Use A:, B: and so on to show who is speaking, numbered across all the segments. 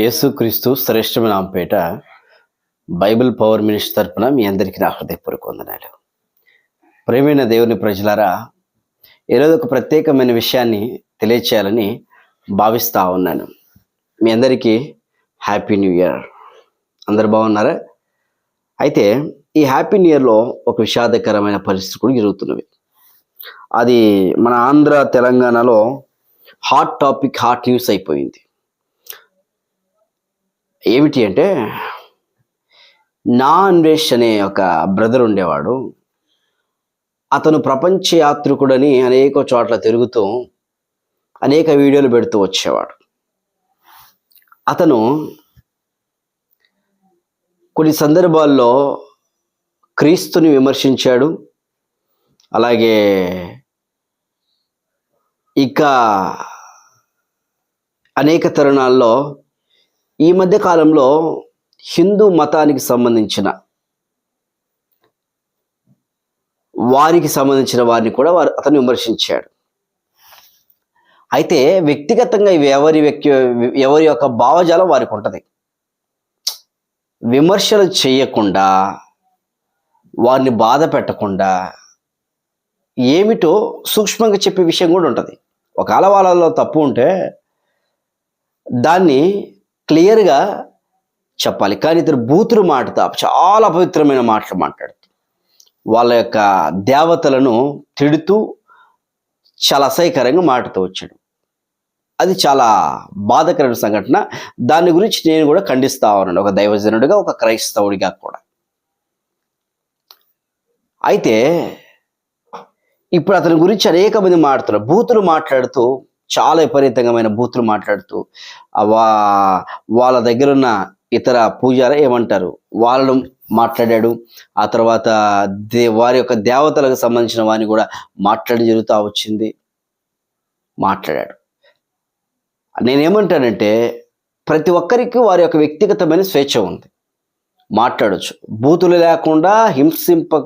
A: యేసుక్రీస్తు శ్రేష్టమైన నామపేట Bible power minister తరపున మీ అందరికీ నా హృదయపూర్వక వందనాలు. ప్రేమైన దేవుని ప్రజలారా ఈరోజు ఒక ప్రత్యేకమైన విషయాన్ని తెలియచేయాలని భావిస్తూ ఉన్నాను. మీ అందరికీ హ్యాపీ న్యూ ఇయర్. అందరు బాగున్నారా? అయితే ఈ హ్యాపీ న్యూ ఇయర్లో ఒక విషాదకరమైన పరిస్థితి కూడా జరుగుతున్నవి అది మన ఆంధ్ర తెలంగాణలో హాట్ టాపిక్ హాట్ న్యూస్ అయిపోయింది. ఏమిటి అంటే నా అన్వేష్ అనే ఒక బ్రదర్ ఉండేవాడు. అతను ప్రపంచ యాత్రికుడని అనేక చోట్ల తిరుగుతూ అనేక వీడియోలు పెడుతూ వచ్చేవాడు. అతను కొన్ని సందర్భాల్లో క్రీస్తుని విమర్శించాడు. అలాగే ఇక అనేక తరుణాల్లో ఈ మధ్య కాలంలో హిందూ మతానికి సంబంధించిన వారికి సంబంధించిన వారిని కూడా వారు అతను విమర్శించాడు. అయితే వ్యక్తిగతంగా ఇవి ఎవరి వ్యక్తి ఎవరి యొక్క భావజాలం వారికి ఉంటుంది. విమర్శలు చేయకుండా వారిని బాధ పెట్టకుండా ఏమిటో సూక్ష్మంగా చెప్పే విషయం కూడా ఉంటుంది. ఒకవేళ వాళ్ళలో తప్పు ఉంటే దాన్ని క్లియర్గా చెప్పాలి. కానీ ఇతరు బూతులు మాటతా చాలా పవిత్రమైన మాటలు మాట్లాడుతూ వాళ్ళ యొక్క దేవతలను తిడుతూ చాలా అసహ్యకరంగా మాటతో వచ్చాడు. అది చాలా బాధకరమైన సంఘటన. దాని గురించి నేను కూడా ఖండిస్తా ఉన్నాను. ఒక దైవజనుడిగా ఒక క్రైస్తవుడిగా కూడా. అయితే ఇప్పుడు అతని గురించి అనేక మంది మాట్లాడుతున్నారు. బూతులు మాట్లాడుతూ చాలా విపరీతమైన బూతులు మాట్లాడుతూ వా వాళ్ళ దగ్గర ఉన్న ఇతర పూజార ఏమంటారు? వాళ్ళను మాట్లాడాడు. ఆ తర్వాత దే వారి యొక్క దేవతలకు సంబంధించిన వారిని కూడా మాట్లాడి జరుగుతూ వచ్చింది. మాట్లాడాడు. నేనేమంటానంటే ప్రతి ఒక్కరికి వారి యొక్క వ్యక్తిగతమైన స్వేచ్ఛ ఉంది. మాట్లాడచ్చు. బూతులు లేకుండా హింసింప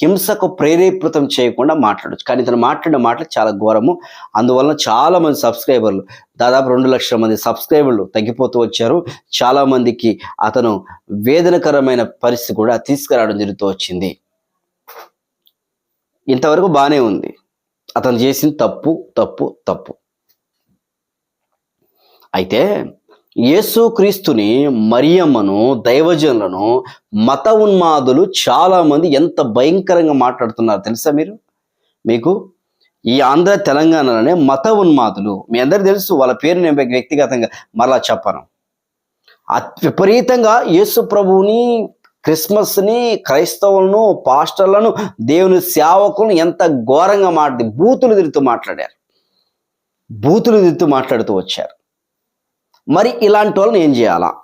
A: హింసకు ప్రేరేపితం చేయకుండా మాట్లాడచ్చు. కానీ ఇతను మాట్లాడిన మాటలు చాలా ఘోరము. అందువలన చాలామంది సబ్స్క్రైబర్లు దాదాపు రెండు లక్షల మంది సబ్స్క్రైబర్లు తగ్గిపోతూ వచ్చారు. చాలా మందికి అతను వేదనకరమైన పరిస్థితి కూడా తీసుకురావడం జరుగుతూ వచ్చింది. ఇంతవరకు బాగానే ఉంది. అతను చేసిన తప్పు తప్పు తప్పు. అయితే యేసుక్రీస్తుని మరియమ్మను దైవజనులను మత ఉన్మాదులు చాలామంది ఎంత భయంకరంగా మాట్లాడుతున్నారు తెలుసా మీరు? మీకు ఈ ఆంధ్ర తెలంగాణలోనే మత ఉన్మాదులు మీ అందరు తెలుసు వాళ్ళ పేరు నేను వ్యక్తిగతంగా మరలా చెప్పను. విపరీతంగా యేసు ప్రభువుని క్రిస్మస్ని క్రైస్తవులను పాస్టర్లను దేవుని సేవకులను ఎంత ఘోరంగా మాట్లాడి బూతులు తిరుగుతూ మాట్లాడారు. బూతులు తిరుగుతూ మాట్లాడుతూ వచ్చారు. మరి ఇలాంటి వాళ్ళని ఏం చేయాలా?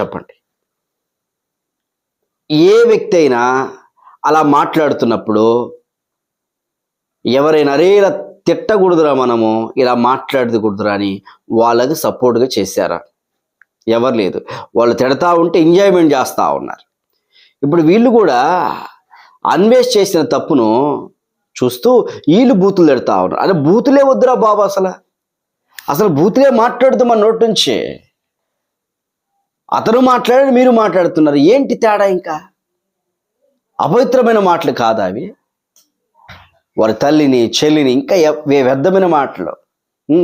A: చెప్పండి. ఏ వ్యక్తి అయినా అలా మాట్లాడుతున్నప్పుడు ఎవరైనా అరే ఇలా తిట్టకూడదురా మనము ఇలా మాట్లాడకూడదురా అని వాళ్ళకి సపోర్ట్గా చేశారా? ఎవరు లేదు. వాళ్ళు తిడతా ఉంటే ఎంజాయ్మెంట్ చేస్తూ ఉన్నారు. ఇప్పుడు వీళ్ళు కూడా అన్వేష్ చేసిన తప్పును చూస్తూ వీళ్ళు బూతులు తిడతా ఉన్నారు. అదే బూతులే వద్దురా బాబు అసలు. అసలు బూతులే మాట్లాడదు మన నోటి నుంచి. అతను మాట్లాడాడు మీరు మాట్లాడుతున్నారు. ఏంటి తేడా ఇంకా? అపవిత్రమైన మాటలు కాదా అవి? వారి తల్లిని చెల్లిని ఇంకా వ్యర్థమైన మాటలు.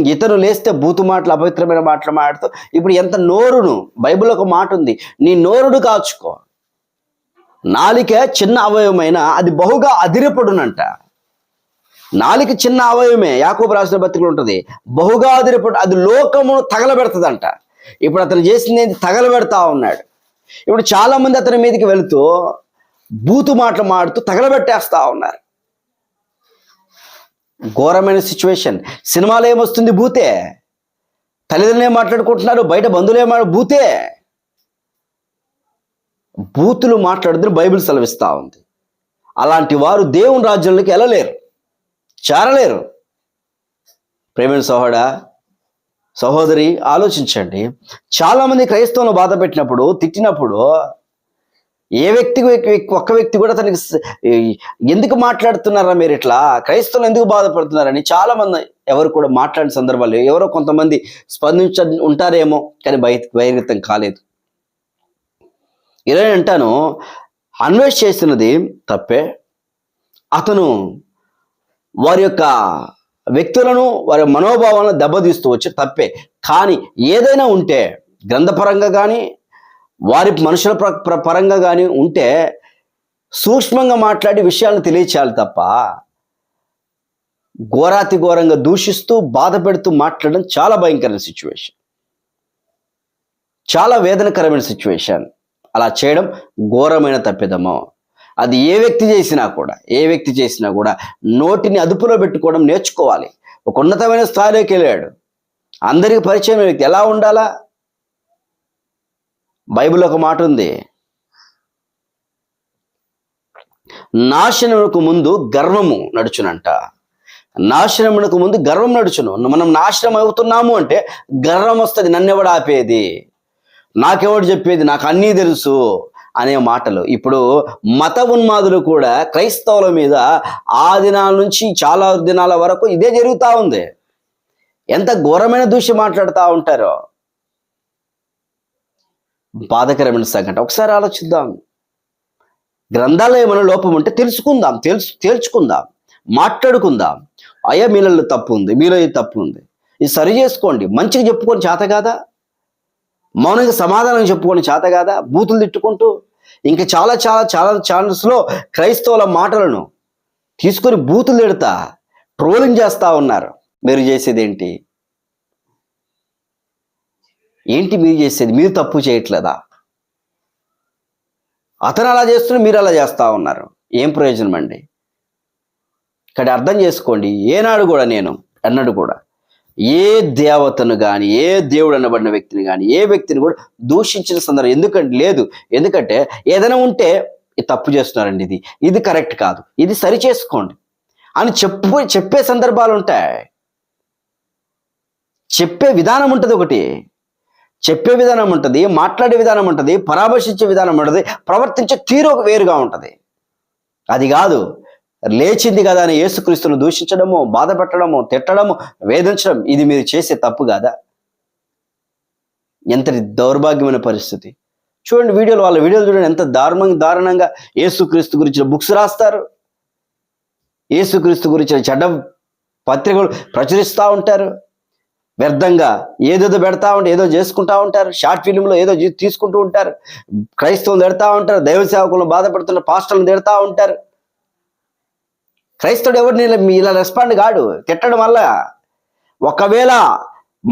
A: ఇతను లేస్తే బూతు మాటలు అపవిత్రమైన మాటలు మాట్లాడుతూ ఇప్పుడు ఎంత నోరును? బైబిల్ ఒక మాట ఉంది నీ నోరుడు కాచుకో. నాలిక చిన్న అవయవమైన అది బహుగా అదిరపడునంట. నాలుగు చిన్న అవయవమే యాకోబు రాసిన బతికలు ఉంటుంది. బహుగా అది లోకమును తగలబెడుతుందంట. ఇప్పుడు అతను చేసింది ఏంటి? తగలబెడతా ఉన్నాడు. ఇప్పుడు చాలా మంది అతని మీదకి వెళుతూ బూతు మాటలు మాడుతూ తగలబెట్టేస్తా ఉన్నారు. ఘోరమైన సిచ్యువేషన్. సినిమాలో ఏమొస్తుంది బూతే? తల్లిదండ్రులు ఏం మాట్లాడుకుంటున్నారు? బయట బంధువులు ఏం బూతే? బూతులు మాట్లాడుతున్న బైబిల్ సెలవిస్తూ ఉంది. అలాంటి వారు దేవుని రాజ్యంలోకి వెళ్ళలేరు. చేరలేరు. ప్రేమిణ సహోడా సహోదరి ఆలోచించండి. చాలామంది క్రైస్తవులు బాధ పెట్టినప్పుడు తిట్టినప్పుడు ఏ వ్యక్తి ఒక్క వ్యక్తి కూడా తనకి ఎందుకు మాట్లాడుతున్నారా మీరు ఇట్లా? క్రైస్తవులు ఎందుకు బాధపడుతున్నారని చాలా మంది ఎవరు కూడా మాట్లాడిన సందర్భాలు ఎవరో కొంతమంది స్పందించ ఉంటారేమో కానీ బయ బహిర్గతం కాలేదు. ఇలా అంటాను అన్వేష్ చేస్తున్నది తప్పే. అతను వారి యొక్క వ్యక్తులను వారి మనోభావాలను దెబ్బతీస్తూ వచ్చి తప్పే. కానీ ఏదైనా ఉంటే గ్రంథపరంగా కానీ వారి మనుషుల ప్ర- పరంగా కానీ ఉంటే సూక్ష్మంగా మాట్లాడి విషయాలను తెలియచేయాలి తప్ప ఘోరాతి ఘోరంగా దూషిస్తూ బాధ పెడుతూ మాట్లాడడం చాలా భయంకరమైన సిచ్యువేషన్ చాలా వేదనకరమైన సిచ్యువేషన్ అలా చేయడం ఘోరమైన తప్పిదమో. అది ఏ వ్యక్తి చేసినా కూడా ఏ వ్యక్తి చేసినా కూడా నోటిని అదుపులో పెట్టుకోవడం నేర్చుకోవాలి. ఒక ఉన్నతమైన స్థాయిలోకి వెళ్ళాడు. అందరికి పరిచయం వ్యక్తి ఎలా ఉండాలా? బైబిల్ ఒక మాట ఉంది. నాశనమునకు ముందు గర్వము నడుచునంట. నాశనమునకు ముందు గర్వం నడుచును. మనం నాశనం అవుతున్నాము అంటే గర్వం వస్తుంది. నన్నెవడు ఆపేది? నాకెవడు చెప్పేది? నాకు అన్నీ తెలుసు. అనే మాటలు. ఇప్పుడు మత ఉన్మాదులు కూడా క్రైస్తవుల మీద ఆ దినాల నుంచి చాలా దినాల వరకు ఇదే జరుగుతూ ఉంది. ఎంత ఘోరమైన దూషి మాట్లాడుతూ ఉంటారో. బాధకరమైన సంఘటన. ఒకసారి ఆలోచిద్దాం. గ్రంథాలు ఏమైనా లోపం ఉంటే తెలుసుకుందాం. తెలుసు తేల్చుకుందాం. మాట్లాడుకుందాం. అయ్యా మీలలో తప్పు ఉంది. మీలో ఇది తప్పు ఉంది. ఇది సరి చేసుకోండి. మంచిగా చెప్పుకొని చేత కాదా? మౌనంగా సమాధానం చెప్పుకొని చేత కాదా? బూతులు తిట్టుకుంటూ ఇంకా చాలా చాలా చాలా ఛానల్స్లో క్రైస్తవుల మాటలను తీసుకొని బూతులు తిడతా ట్రోలింగ్ చేస్తా ఉన్నారు. మీరు చేసేది ఏంటి? ఏంటి మీరు చేసేది? మీరు తప్పు చేయట్లేదా? అతను అలా చేస్తున్న మీరు అలా చేస్తా ఉన్నారు. ఏం ప్రయోజనం అండి? ఇక్కడ అర్థం చేసుకోండి. ఏనాడు కూడా నేను అన్నడు కూడా. ఏ దేవతను కానీ ఏ దేవుడు అనబడిన వ్యక్తిని కానీ ఏ వ్యక్తిని కూడా దూషించిన సందర్భం ఎందుకంటే లేదు. ఎందుకంటే ఏదైనా ఉంటే తప్పు చేస్తున్నారండి ఇది. ఇది కరెక్ట్ కాదు. ఇది సరి చేసుకోండి. అని చెప్పు చెప్పే సందర్భాలు ఉంటాయి. చెప్పే విధానం ఉంటుంది ఒకటి. చెప్పే విధానం ఉంటుంది మాట్లాడే విధానం ఉంటుంది పరామర్శించే విధానం ఉంటుంది ప్రవర్తించే తీరు ఒక వేరుగా ఉంటుంది. అది కాదు. లేచింది కదా అని యేసుక్రీస్తును దూషించడము బాధ పెట్టడము తిట్టడము వేధించడం ఇది మీరు చేసే తప్పు కాదా? ఎంతటి దౌర్భాగ్యమైన పరిస్థితి. చూడండి వీడియోలు వాళ్ళ వీడియోలు చూడండి ఎంత దారుణంగా దారుణంగా యేసుక్రీస్తు గురించిన బుక్స్ రాస్తారు. యేసుక్రీస్తు గురించిన చెడ్డ పత్రికలు ప్రచురిస్తూ ఉంటారు. వ్యర్థంగా ఏదేదో పెడతా ఉంటే ఏదో చేసుకుంటా ఉంటారు. షార్ట్ ఫిలింలో ఏదో తీసుకుంటూ ఉంటారు. క్రైస్తవులు తిడతా ఉంటారు. దైవ సేవకులను బాధపడుతున్న పాస్టర్లను తిడతా ఉంటారు. క్రైస్తవుడు ఎవరు ఇలా- ఇలా రెస్పాండ్ కాడు. తిట్టడం వల్ల ఒకవేళ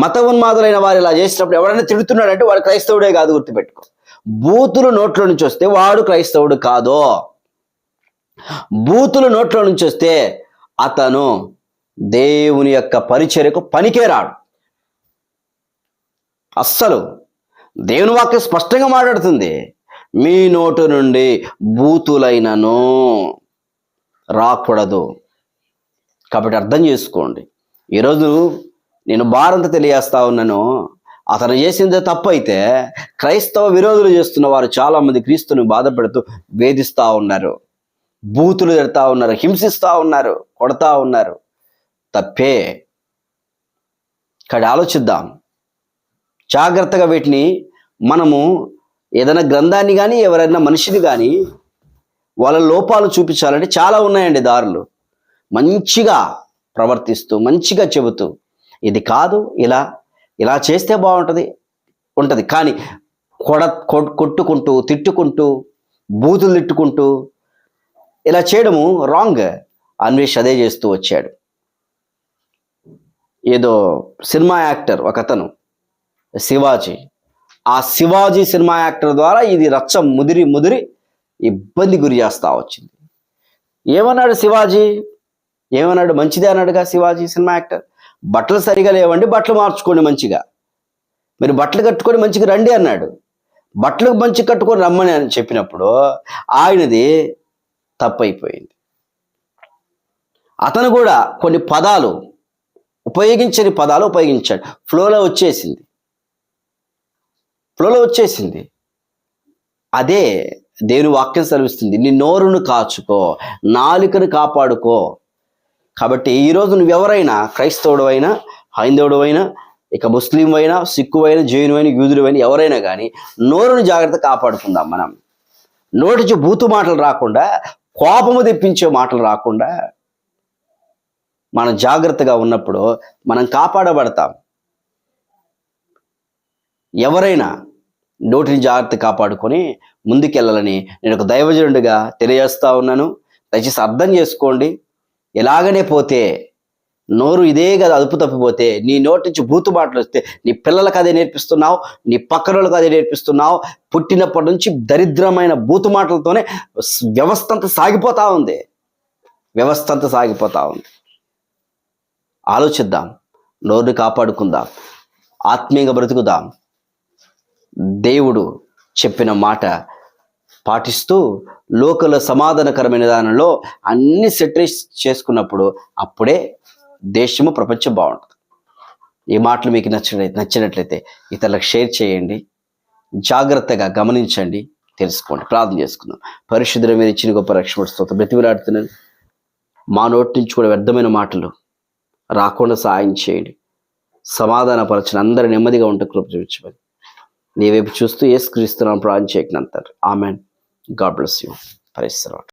A: మత ఉన్మాదులైన వారు ఇలా చేసినప్పుడు ఎవరైనా తిడుతున్నాడంటే వాడు క్రైస్తవుడే కాదు గుర్తుపెట్టుకో. బూతులు నోట్లో నుంచి వస్తే వాడు క్రైస్తవుడు కాదు. బూతులు నోట్లో నుంచి వస్తే అతను దేవుని యొక్క పరిచర్యకు పనికే రాడు అస్సలు. దేవుని వాక్యం స్పష్టంగా మాట్లాడుతుంది. మీ నోటు నుండి బూతులైనను. రాకూడదు. కాబట్టి అర్థం చేసుకోండి. ఈరోజు నేను భారంత తెలియజేస్తా ఉన్నాను. అతను చేసింది తప్పు అయితే క్రైస్తవ విరోధులు చేస్తున్న వారు చాలామంది క్రీస్తుని బాధపెడుతూ వేధిస్తూ ఉన్నారు. బూతులు తిడతా ఉన్నారు హింసిస్తూ ఉన్నారు కొడతా ఉన్నారు. తప్పే. ఇక్కడ ఆలోచిద్దాం. జాగ్రత్తగా వీటిని మనము ఏదైనా గ్రంథాన్ని కానీ ఎవరైనా మనిషిని కానీ వాళ్ళ లోపాలు చూపించాలంటే చాలా ఉన్నాయండి దారులు. మంచిగా ప్రవర్తిస్తూ మంచిగా చెబుతూ ఇది కాదు ఇలా ఇలా చేస్తే బాగుంటుంది ఉంటుంది. కానీ కొడ కొట్టుకుంటూ తిట్టుకుంటూ బూతులు తిట్టుకుంటూ ఇలా చేయడము రాంగ్ అన్వేష్ అదే చేస్తూ వచ్చాడు. ఏదో సినిమా యాక్టర్ ఒక అతను శివాజీ. ఆ శివాజీ సినిమా యాక్టర్ ద్వారా ఇది రచ్చ ముదిరి ముదిరి ఇబ్బంది గురి చేస్తా వచ్చింది. ఏమన్నాడు శివాజీ? ఏమన్నాడు? మంచిదే అన్నాడుగా శివాజీ సినిమా యాక్టర్. బట్టలు సరిగా లేవండి బట్టలు మార్చుకోండి మంచిగా. మీరు బట్టలు కట్టుకొని మంచిగా రండి అన్నాడు. బట్టలు మంచి కట్టుకొని రమ్మని అని చెప్పినప్పుడు ఆయనది తప్పైపోయింది. అతను కూడా కొన్ని పదాలు ఉపయోగించని పదాలు ఉపయోగించాడు. ఫ్లోలో వచ్చేసింది. ఫ్లోలో వచ్చేసింది. అదే దేవుని వాక్యం సెలవిస్తుంది. నీ నోరును కాచుకో నాలుకను కాపాడుకో. కాబట్టి ఈరోజు నువ్వెవరైనా క్రైస్తవుడు అయినా హైందవుడు అయినా ఇక ముస్లిం అయినా సిక్కు అయినా జైను అయినా యూదుడు అయినా ఎవరైనా కానీ నోరును జాగ్రత్త కాపాడుకుందాం మనం. నోటిచి బూతు మాటలు రాకుండా కోపము తెప్పించే మాటలు రాకుండా మనం జాగ్రత్తగా ఉన్నప్పుడు మనం కాపాడబడతాం. ఎవరైనా నోటిని జాగ్రత్త కాపాడుకొని ముందుకెళ్ళాలని నేను ఒక దైవజనుడిగా తెలియజేస్తా ఉన్నాను. దయచేసి అర్థం చేసుకోండి. ఎలాగనే పోతే నోరు ఇదే కదా అదుపు తప్పిపోతే నీ నోటి నుంచి బూతు మాటలు వస్తే నీ పిల్లలకు అదే నేర్పిస్తున్నావు నీ పక్కన వాళ్ళకి అదే నేర్పిస్తున్నావు పుట్టినప్పటి నుంచి దరిద్రమైన బూతు మాటలతోనే వ్యవస్థ అంతా సాగిపోతా ఉంది. వ్యవస్థ అంతా సాగిపోతా ఉంది. ఆలోచిద్దాం. నోరుని కాపాడుకుందాం. ఆత్మీయంగా బ్రతుకుదాం. దేవుడు చెప్పిన మాట పాటిస్తూ లోకల సమాధానకరమైన దానిలో అన్ని సెటరేట్ చేసుకున్నప్పుడు అప్పుడే దేశము ప్రపంచం బాగుంటుంది. ఈ మాటలు మీకు నచ్చినట్లయితే నచ్చినట్లయితే ఇతరులకు షేర్ చేయండి. జాగ్రత్తగా గమనించండి. తెలుసుకోండి. ప్రార్థన చేసుకుందాం. పరిశుద్ధుల మీద ఇచ్చిన గొప్ప రక్షణ స్తోత్రం. బ్రతిమలాడుతున్నాను. మా నోటి నుంచి కూడా వ్యర్థమైన మాటలు రాకుండా సహాయం చేయండి. సమాధానపరచిన అందరూ నెమ్మదిగా ఉంటే కృప చూపించమని. నీ వైపు చూస్తూ ఏ స్క్రీస్తున్నాం ప్రార్థన చేయకనంటారు amen. God bless you. Parece ser ótimo.